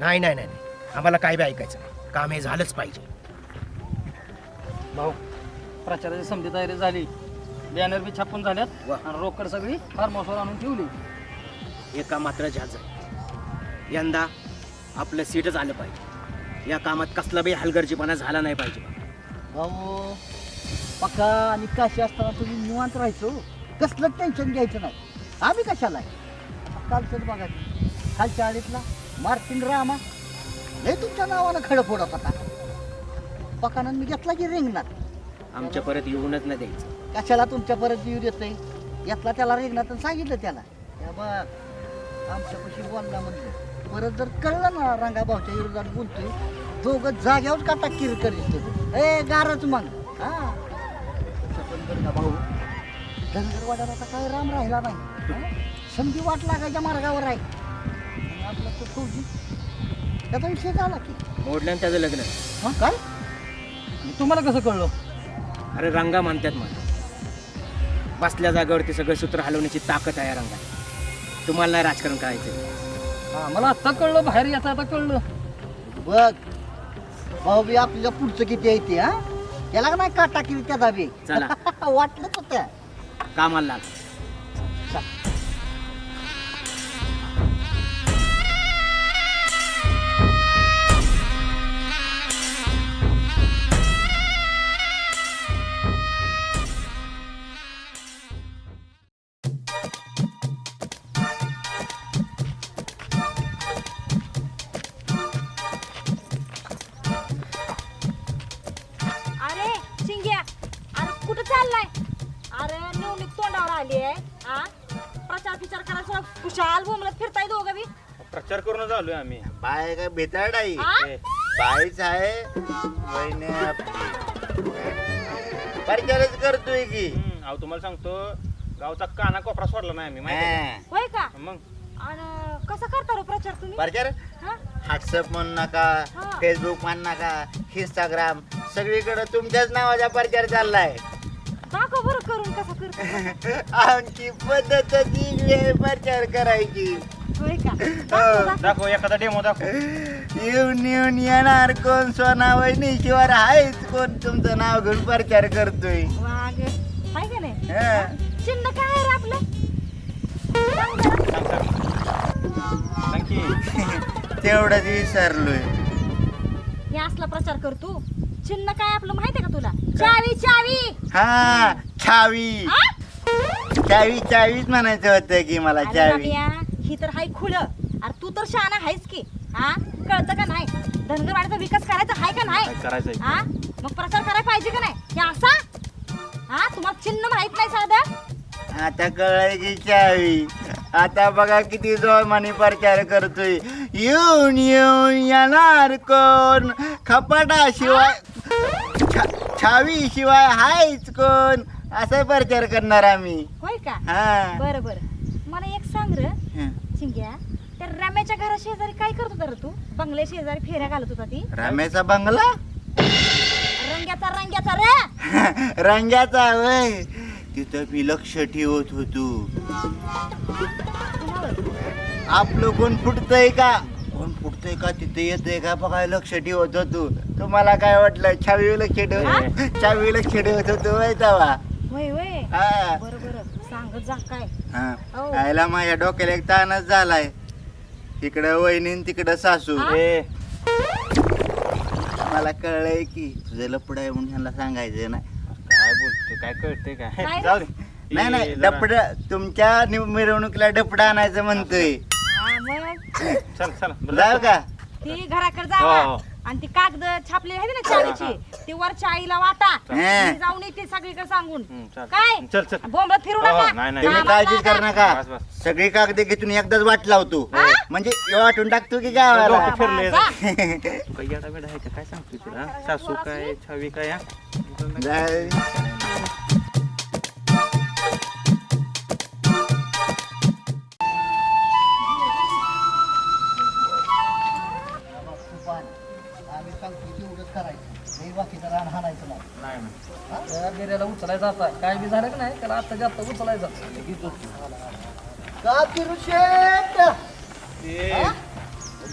नाही नाही नाही नाही. आम्हाला काय बी ऐकायचं नाही. काम हे झालंच पाहिजे. भाऊ प्रचाराची समजी तयारी झाली. बॅनर बी छापून झाल्यात. वा. आणि रोकड सगळी फार्म हाऊसवर आणून ठेवली. एका मात्र झाज यंदा आपलं सीटच आलं पाहिजे. या कामात कसला बी हलगर्जीपणा झाला नाही पाहिजे. भाऊ पक्का आणि काशी असताना तुम्ही निवांत राहायचो. कसलं टेन्शन घ्यायचं नाही. आम्ही कशाला आहे? कालचं बघा. की, खालच्या आळीतला मार्टिन रामा. लय तुमच्या नावानं खडं फोडत होता. पकानं मी घेतला की रिंगणात? आमच्या परत येऊनच नाही द्यायचं. कशाला तुमच्या परत येऊ देतोय? घेतला त्याला रिंगणात आणि सांगितलं त्याला. त्या बघ आमच्यापाशी बोलला म्हणलं परत जर कळलं ना रंगाभाऊच्या विरोधात बोलतोय दोघं जाग्यावर काटा किर करीत ए गारच मग. हा. पण बरं का भाऊ धनगरवाड्याला आता काय राम राहिला नाही. हा? संधी वाट लागायच्या मार्गावर आहे. तो फौजी त्याचा विषय झाला की. मोडल्यानं त्याचं लग्न. हा काय? तुम्हाला कसं कळलं? अरे रंगा म्हणतात मला. बसल्या जागेवरती सगळं सूत्र हलवण्याची ताकद आहे या रंगात. तुम्हाला नाही राजकारण करायचं हा, मला आता कळलं बाहेर याचं आता कळलं. बघ भाऊ बी आपल्याला पुढचं किती आहे ते हा? त्याला का नाही काटा किती त्याचा बी. चला. वाटलंच होतं. कामाला लाग. आलोय आम्ही. बाय काय बेताड आई? बाईच आहे. वहिनी आपली परचारच करतोय की. हम्म, अहो तुम्हाला सांगतो गावचा काना कोपरा सोडला नाही आम्ही माहिती आहे हा. होय का? का? मग? आणि कसा करता रो प्रचार तुम्ही? परचार? हा? व्हॉट्सअप म्हणू नका हा. फेसबुक म्हणू नका इंस्टाग्राम सगळीकडे तुमच्याच नावाचा प्रचार चाललाय. दाखव बरं करून कसा करता? आमची पद्धत आहे प्रचार करायची. होय का? हो. दाखव, दाखव. दाखव एखादा डेमो दाखव. येऊन येऊन येणार कोण? सोना वहिनी शिवाय आहेच कोण? तुमचं नाव घेऊन प्रचार करतोय. वाग हाय का नाही? हा. चिन्ह काय आहे रे आपलं? सांग जरा. सांग सांग. सांग की. तेवढंच विसरलोय. हे असला प्रचार करतो चिन्ह काय आपलं माहितीये का तुला? चावी चावी. हा छावी आ? चावी चावीच म्हणायचं होतं की मला अरे चावी. ही तर हाय खुळ अरे तू तर शहाणा आहेस की. हा? कळतं का नाही? धनगरवाड्याचा विकास करायचा आहे का नाही? काय करायचंय. हा? मग प्रचार करायला पाहिजे का नाही? हे असा? हा? तुम्हाला चिन्ह माहीत नाही साधं आता कळाय की चावी. आता बघा किती जोमाने प्रचार करतोय. येऊन येऊन येणार कोण? खपाटा शिवाय छा- छावी शिवाय हायच कोण? असा प्रचार करणार आम्ही. होय का? हा. बरं बरं. मला एक सांग र. हं. चिंग्या त्या रम्याच्या घरा शेजारी काय करत होता रे तू? बंगल्या शेजारी फेऱ्या घालत होता ती. रम्याचा बंगला? रंग्याचा रंग्याचा रे. रंगाचा वय तिथं मी लक्ष ठेवत होतो? आपलं कोण फुटतंय का? कोण फुटतंय का? तिथे येतंय का? बघा लक्ष ठेवत होतो. तुम्हाला काय वाटलं? छावी लक्ष ठेवत छावी लक्ष ठेवत होतो वय तवा. होय होय. हा. बरं. हा. हो. आयला माझ्या डोक्याला एक ताणच झालाय. इकडं वहिनी तिकडं सासू. हा? ए. मला कळलंय की तुझं लपड आहे म्हणून ह्यांना सांगायचं नाही काय बोलतो काय कळतंय काय? जाऊ दे. नाही नाही डपड तुमच्या नि- मिरवणुकीला डपड आणायचं म्हणतोय. हा मग? चल चल. जाऊ का? ती घराकडे हो, जावा हो. आणि ती कागद छापलेली आहे ना चावीची ती वरच्या आईला वाटा. मी जाऊन येते सगळीकडे सांगून हम्म, चल. काय चल चल बोंबलत फिरू हो, हो, नका नाही, नाही. तुम्ही कामाला काळजीच लागा. कर नका बस, बस. सगळी कागदे घेतून एकदाच वाट लावतो म्हणजे वाटून टाकतो की गावाला डोकं फिरलंय जा. तू काय येडा बेडा आहे का? काय सांगतोय तुला सासू काय छावी काय हा? जाय. काय बी झालं का नाही त्याला आता जास्त उचलायचा. का किरू शेट? ए,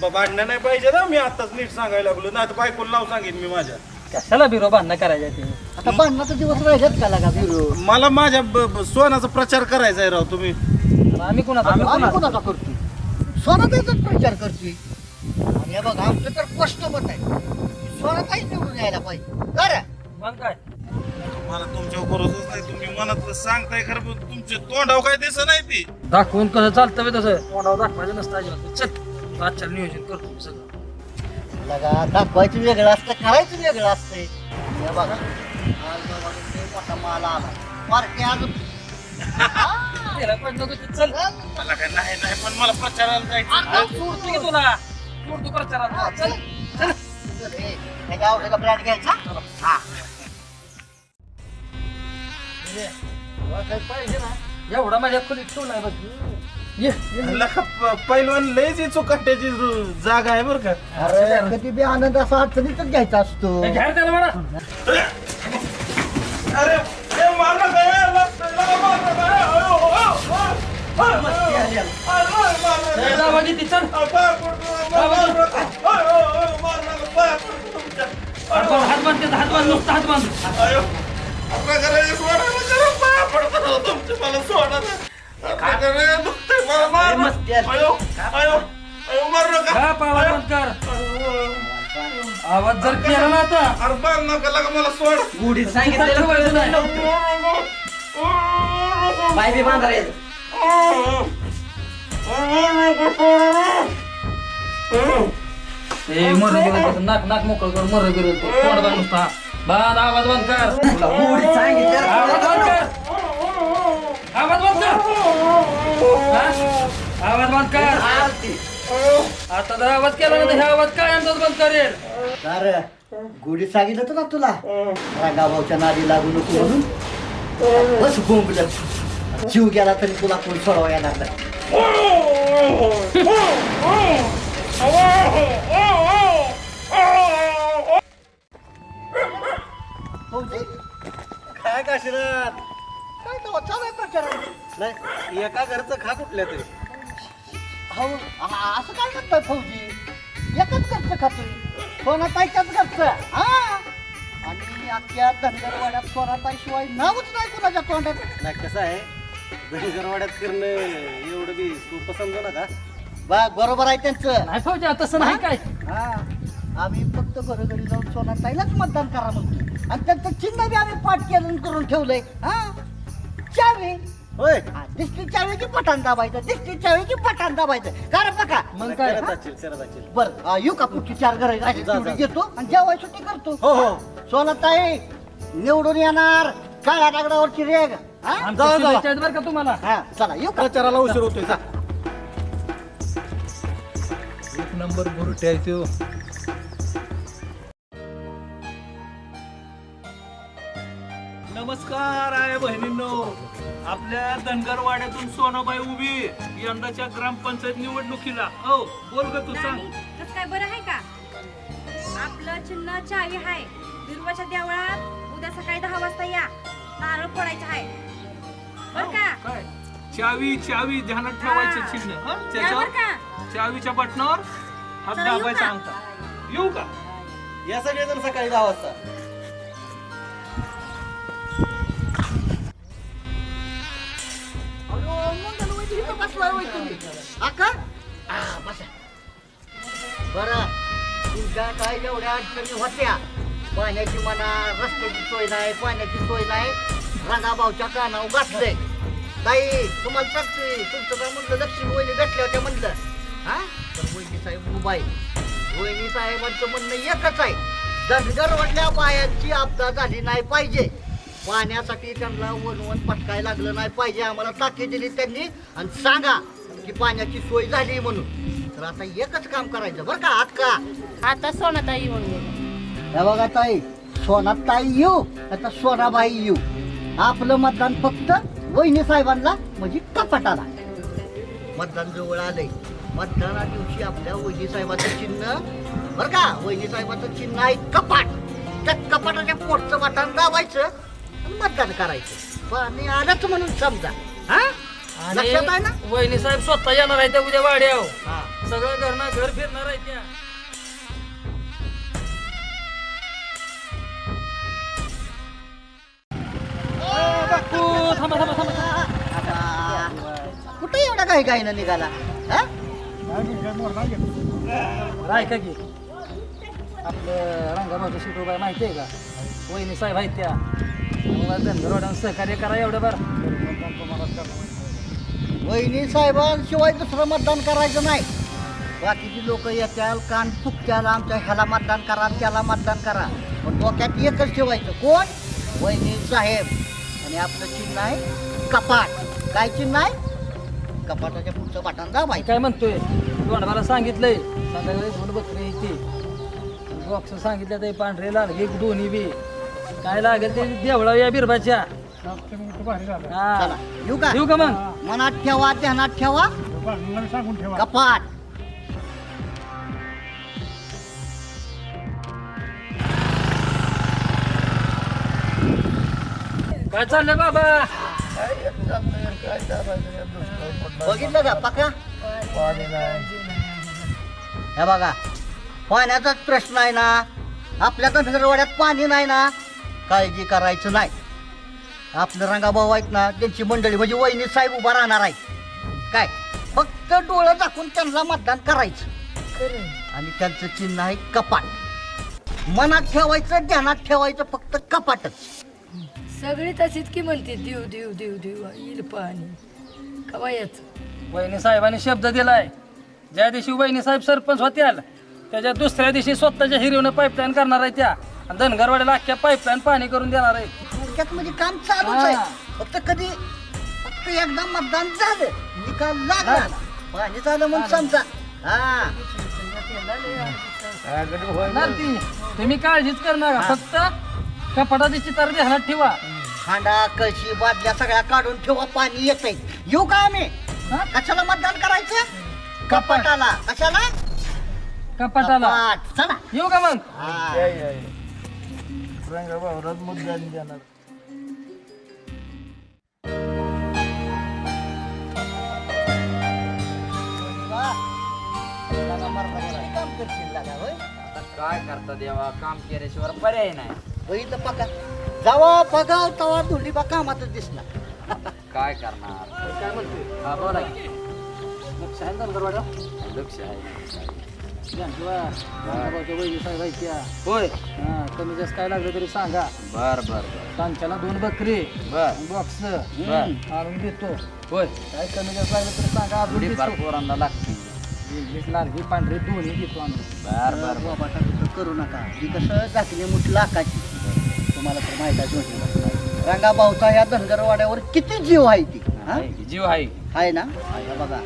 ब- भांडणं नाही पाहिजे ना मी आताच नीट सांगायला लागलो. नाही तर बायकोला नाव सांगेन मी माझ्या. कशाला बिरो भांडणं करायच्या ते? आता बांधण्याचा दिवस राहिलेत का लागा बिरो? मला माझ्या ब- ब- सोनाचा प्रचार करायचा आहे राव तुम्ही. आणि आम्ही कोणाचा आम्ही कोणाचा? करतोय? सोनाताईचाच प्रचार करतोय. आणि हे बघ आमचं तर स्पष्ट मत आहे. सोनाताई निवडून यायला पाहिजे. बरं मग काय? मला तुमच्यावर भरोसाच नाही. तुम्ही मनात सांगताय खरं पण तुमचे तोंडाव काय दिसत नाही ती. दाखवून कसं चालतं बे तसं. तोंडावर दाखवायचं नसतं अजिबात. चल आजच्या नियोजन करतो मी सगळं. लगा दाखवायचं वेगळं असतं करायचं वेगळं असतंय. हे बघा. आज बाबा लय मोठा माल आला. पार्टी अजून त्याला पण नको ते चल. मला काय नाही नाही पण मला प्रचाराला जायचं अरे, सोडतो की तुला? सोडतो प्रचारात चल त्याच्या आवडीचा ब्रँड घ्यायचा हा. पाहिजे. ना? एवढा माझ्या खोलीत ठेवलाय बघ. ये ये. लका प- पैलवान लयच चुकाट्याची जागा आहे बरं का. अरे. कधी बी आनंद असा अडचणीतच घ्यायचा असतो. हे घ्या त्याला म्हणा अरे ए, मार नका, ए, लका, लका, मार नका, ए, अयो, अयो, अयो, अयो, अयो, अयो, मार नका. जावा किती चल. आ, पाया पडतो, मार- मार नका. अयो, अयो, अयो, मार नका, पाया पडतो तुमच्या. हात बांध हात बांध त्याचा हात बांध नुसता हात बांध. अयो, आवाज जर केला ना आता अरे नका लागा मला सोड तिथं सांगितलेलं ठेवायचं नाही. बाय बी बांधा रे ए मर गेलं नाक नाक मोकळं कर मर गेलं ते. तोंड नुसता बांध आवाज बंद कर आवाज बंद कर आवाज बंद कर हा? आवाज बंद कर आता जर आवाज केला ना तर हे आवाज काय आमचाच बंद करेल अरे गोडी सांगितलं होतं ना तुला रागाभाऊच्या नादी लागू नको म्हणून बस बोंबलं जीव गेला तरी तुला कोण सोडवा येणार नाही काय काशीनाथ? काय तेव्हा चालू आहे प्रचारात? नाही एका घरचं खा कुठल्या तरी. हो असं काय म्हणताय फौजी? एकच घरचं खातोय. सोनाताईच्याच घरचं? हा? आणि अख्ख्या धनगरवाड्यात सोनाताईशिवाय नावच नाही कुणाच्या तोंडात. नाही कसं आहे? धनगरवाड्यात करणं एवढं बी सोपं समजू नका. बा बरोबर आहे त्यांचं. नाही फौजा तसं नाही काय? हा. आम्ही फक्त घरोघरी जाऊन सोनाताईलाच मतदान करा म्हणतो आणि त्यांचं चिन्ह बी आम्ही पाठ केलं करून ठेवलंय. हा? चावी. होय. हा, दिसली चावी की पठाण दाबायचं दिसली चावी की पठाण दाबायचं. करा बघा मग काय करत. बर येऊ का पुढची चार घर? तेवढी घेतो आणि जेवाय सुट्टी करतो. हो हो. सोनाताई निवडून येणार. काळ्या दगडावरची रेग. हा? आमच्या जाऊ, जाऊ. शुभेच्छा आहेत बरं का तुम्हाला? हा चला येऊ का? प्रचाराला उशीर होतोय जा. एक नंबर बुरट्या नमस्कार आहे बहिणींनो. आपल्या धनगर वाड्यातून सोनाबाई उभी यंदाच्या ग्रामपंचायत निवडणुकीला. हो बोल ग तू सांग. कसं काय बरं आहे का? आपलं चिन्ह चावी आहे. बिरुवाच्या देवळात उद्या सकाळी दहा वाजता या. नारळ फोडायचं आहे. बर का? काय? चावी चावी ध्यानात ठेवायचं हा. चिन्ह. हं? या बर त्याच्यावर का? चावीच्या बटनावर हात चला, येऊ दाबायचा का? अंगठा. येऊ का? या सगळेजण सकाळी दहा वाजता. शिवाय होय तुम्ही. हा का? आ, बसा. बरं. तुमच्या काय एवढ्या अडचणी होत्या? पाण्याची म्हणा रस्त्याची सोय नाही पाण्याची सोय नाही. रंगाभाऊच्या कानावर घातलंय. ताई तुम्हाला सांगतोय तुमचं काय म्हणलं? लक्ष्मी वहिनी भेटल्या होत्या म्हणलं. हा? तर वहिनी साहेब उभा आहे. वहिनी साहेबांचं म्हणणं एकच आहे. धनगर वाटल्या बायांची आपदा झाली नाही पाहिजे. पाण्यासाठी त्यांना वनवन पटकाय लागलं नाही पाहिजे आम्हाला ताकीद दिली त्यांनी. आणि सांगा की पाण्याची सोय झाली म्हणून. तर आता एकच काम करायचं बरं का अक्का आता सोनाताई येऊन गेली. हे बघा ताई सोनात ताई येऊ आता सोनाबाई येऊ. आपलं मतदान फक्त वहिनी साहेबांना म्हणजे कपाटाला. मतदान जवळ आलंय. मतदाना दिवशी आपल्या वहिनी साहेबाचं चिन्ह बरं का? वहिनी साहेबाचं चिन्ह आहे कपाट. त्या कपाटाच्या पोटचं बटन दाबायचं. मतदान करायचं. पाणी आलंच म्हणून समजा. हा? लक्षात आहे ना? आणि वहिनी साहेब स्वतः येणार आहे त्या उद्या वाड्याव हा. सगळं घरना घर फिरणार आहे त्या. बापू, थांबा थांबा थांबा. कुठे एवढा काही काही ना निघाला? हा? बरं, ऐका की आपलं रंगाभाऊचं शिटू बाय माहिती आहे का? वहिनी साहेब आहेत त्या. धनगरवाड्यानं सहकार्य करा एवढं बरं. वहिनी साहेबांशिवाय दुसरं मतदान करायचं नाही. बाकीची लोक येत्याल कान फुकत्याल आमच्या ह्याला मतदान करा त्याला मतदान करा. पण डोक्यात एकच ठेवायचं कोण? वहिनी साहेब. आणि आपलं चिन्ह आहे कपाट. काय चिन्ह आहे? कपाटाच्या पुढचं बटन मी दाबायचं काय म्हणतोय? दोंडबाला सांगितलंय. संध्याकाळी दोन बकरी येते बॉक्स सांगितलं ते पांढरे लाल घे दोन्ही बी. काय लागेल ते देवळा या बिरबाच्या. हा. येऊ का? येऊ का मग? मनात ठेवा ध्यानात ठेवा. कपाट. काय चाललंय बाबा? बघितलं का? पका हे बघा पाण्याचाच प्रश्न आहे ना. आपल्या धनगरवाड्यात पाणी नाही ना. काळजी करायचं नाही. आपलं रंगाभाऊ आहेत ना त्यांची मंडळी म्हणजे वहिनी साहेब उभा राहणार आहे काय? फक्त डोळं दाखवून त्यांना मतदान करायचं. आणि त्यांचं चिन्ह आहे कपाट. मनात ठेवायचं ध्यानात ठेवायचं फक्त कपाटच. सगळी तशीच की म्हणते देव देव देव देव येईल पाणी. कवा याचं? वहिनी साहेबांनी शब्द दिलाय. ज्या दिवशी वहिनी साहेब सरपंच होत्याल त्याच्या दुसऱ्या दिवशी स्वतःच्या हिरीवनं पाईपलाईन करणार आहे त्या. आणि धनगरवाड्याला अख्ख्या पाईपलाईन पाणी करून देणार आहे. थोडक्यात म्हणजे काम चालूच आहे. हा. फक्त कधी फक्त एकदा मतदान झालं निकाल लागला. पाणी झालं म्हणून समजा. हा. ती तुम्ही काळजीच करणार. फक्त कपाटाची चितार ध्यानात ठेवा. हांडा कळशी बादल्या सगळ्या काढून ठेवा पाणी येत येऊ का आम्ही? हा? कशाला मतदान करायचं? कपाटाला. कशाला? कपाटाला. कपाट. चला. येऊ का मग? हा. लागा मरणाचं काम करशील लागा, होय? काय करता देवा काम केल्याशिवाय पर्याय नाही. बघितलं पका जावा बघाव तवा धुंडी बा कामातच दिसला काय करणार? काय म्हणतोय? हा बोला. की. लक्ष आहे ना धनगरवाड्या लक्ष आहे रंगाभाऊच्या होय. हा कमी जास्त काय लागलं तरी सांगा. बर बर बर. कांच्याला दोन बकरी बर. बॉक्स बर. आणून देतो. होय. काय कमी जास्त लागलं तरी सांगा अजून थोडी फार देतो. पोरांना लागते. इंग्लिश लालगी पांढरी दोन्ही देतो आणून बर बर बर. बाबा करू नका. ही कसं टाकली मुठ लाखाची. तुम्हाला तर माहीत आहे जोशी रंगा भाऊचा या धनगरवाड्यावर किती जीव आहे ती? हा? आहे की, जीव आहे. की. आहे ना? हे बघा.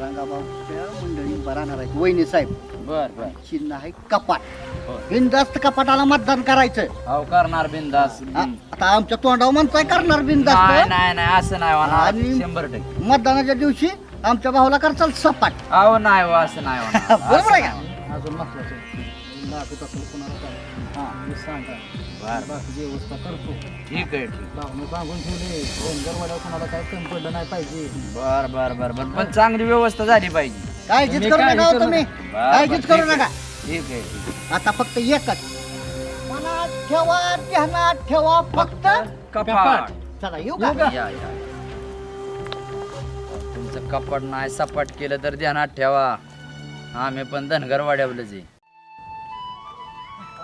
रंगा भाऊच्या मंडळी उभा राहणार आहेत. वहिनी साहेब बर बर. चिन्ह आहे कपाट. होय. बिनधास्त कपाटाला मतदान करायचं हो करणार बिंदास आ- आता आमच्या तोंडावर म्हणताय करणार नाही बिनधास्त. नाही नाही असं नाही होणार. आणि- शंभर टक्के. मतदानाच्या दिवशी आमच्या भाऊला करचाल सपाट. अहो नाही हो, असं नाही होणार. बरोबर असं आहे का? अजून महत्वाचं दाखवत असेल कोणाला काय? हा. मी सांगा. बर. बर बाकीची व्यवस्था करतो. ठीक आहे ठीक. लावून सांगून ठेवले. धनगरवाड्यावर कोणाला काय कमी पडलं नाही पाहिजे. बर बर बर बर. पण चांगली व्यवस्था झाली पाहिजे. काळजीच तुम्ही करू नका हो तुम्ही. बर, काळजीच करू. नका. ठीक आहे आता फक्त एकच. मनात ठेवा ध्यानात ठेवा फक्त कपाट चला येऊ का? या या. तुमचं कपाट नाही सपाट केलं तर ध्यानात ठेवा. आम्ही पण धनगर वाड्यावलंच आहे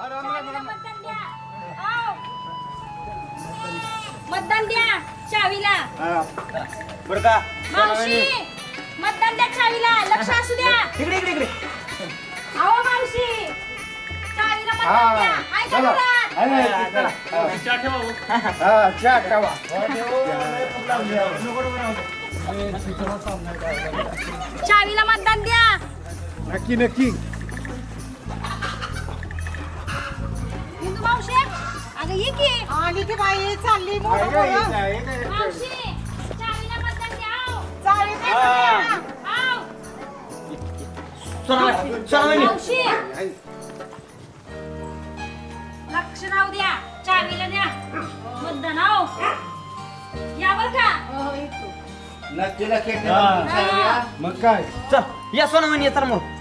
मतदान द्या आओ. मतदान द्या. चावीला. बरं का? मावशी. मतदान द्या चावीला लक्ष असू द्या. इकडे इकडे इकडे. अहो मावशी चावीला मतदान द्या. का? चावीला मतदान द्या. नक्की नक्की. हिंदू मावशी अगं ये की. आणि ती बाई चालली मावशी. मावशी. लक्ष राहू द्या. चावीला द्या. मतदान आओ या बर का? नक्की ठेवा. मग काय? चल. या सोनावणी तर मग.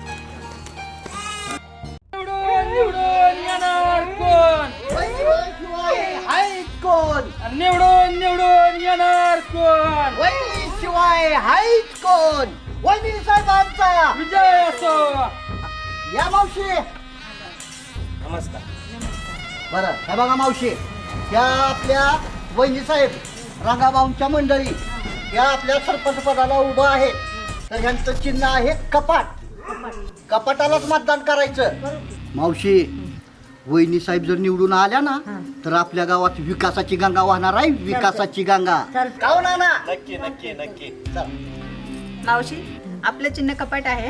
विजय असो या मावशी. नमस्कार. बरं हे बघा मावशी. या आपल्या वहिनी साहेब रंगाभाऊंच्या मंडळी या आपल्या सरपंच पदाला उभं आहेत तर ह्यांचं चिन्ह आहे कपाट. कपाटालाच मतदान करायचं. मावशी वहिनी साहेब जर निवडून आल्या ना तर आपल्या गावात विकासाची गंगा वाहणार आहे. विकासाची गंगा. नक्की नक्की नक्की. मावशी आपलं चिन्ह कपाट आहे.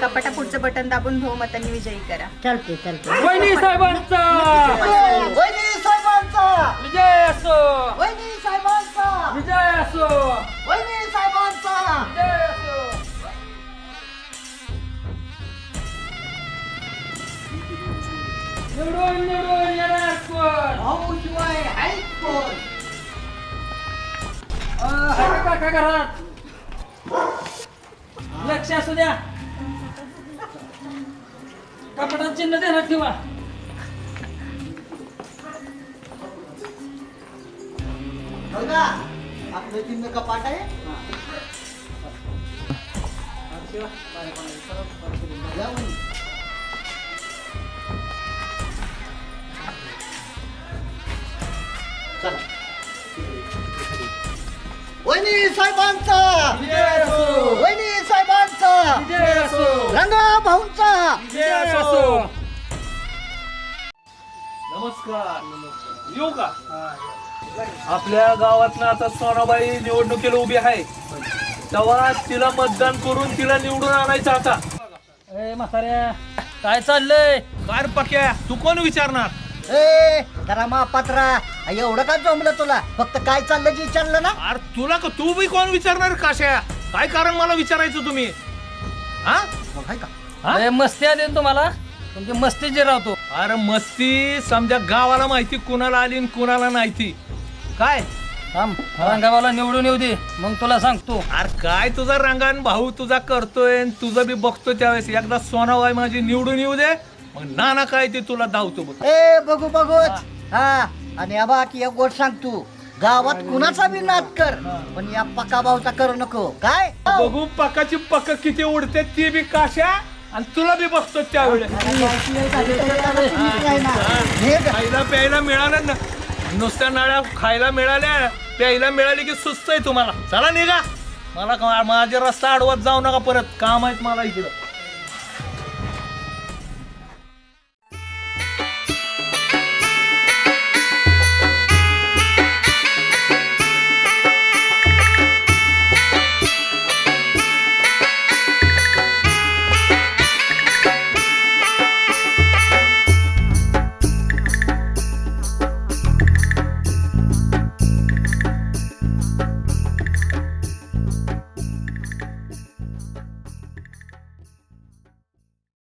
कपाटा पुढचं बटन दाबून बहुमतांनी विजयी करा. चालते चालते वहिनी साहेबांचा! वहिनी साहेबांचा! विजय असो! वहिनी साहेबांचा! विजय असो! वहिनी साहेबांचा! विजय असो! निवडून निवडून येणार कोण? भाऊ शिवाय हायच कोण? हाय का काका घरात लक्ष असू द्या. कपड्यात चिन्ह देणार ठेवा. बघा आपलं चिन्ह कपाट आहे. या वहिनी. चला. वहिनी साहेबांचा. विजय असो. वहिनी नमस्कार. येऊ का? आपल्या गावातनं आता सोनाबाई निवडणुकीला उभी आहे. तेव्हा तिला मतदान करून तिला निवडून आणायचं आता. ए म्हाताऱ्या काय चाललंय? कार पक्या तू कोण विचारणार? ए जरा मापात्रा एवढं का जमलं तुला? फक्त काय चाललं जे विचारलं ना? अरे तुला का तू बी कोण विचारणार काश्या? काय कारण मला विचारायचं तुम्ही? हा? हाय का? हा? मस्ती आली ना तुम्हाला? तुमची मस्ती जे राहतो अरे मस्ती समजा गावाला माहिती कुणाला आली आणि कुणाला नाही. ती काय? थांब रंगाबाला निवडून येऊ दे. मग तुला सांगतो. अरे काय तुझा रंगान भाऊ तुझा करतोय आणि तुझं बी बघतोय त्यावेळेस. एकदा सोनाबाई माझी निवडून येऊ दे. मग नाना काय ते तुला धावतो बघ. ए बघू बघूच हा. आणि या बाकी एक गोष्ट सांग तू. गावात कुणाचा बी नाद कर पण या पका भाऊचा करू नको. काय? बघू पकाची पक किती उडते ती बी काशा आणि तुला बी बघतो त्यावेळेस खायला प्यायला मिळालं ना नुसत्या नळ्या खायला मिळाल्या प्यायला मिळाली की सुस्त आहे तुम्हाला. चला निघा. मला का- माझा रस्ता अडवत जाऊ नका परत. काम आहेत मला इकडं.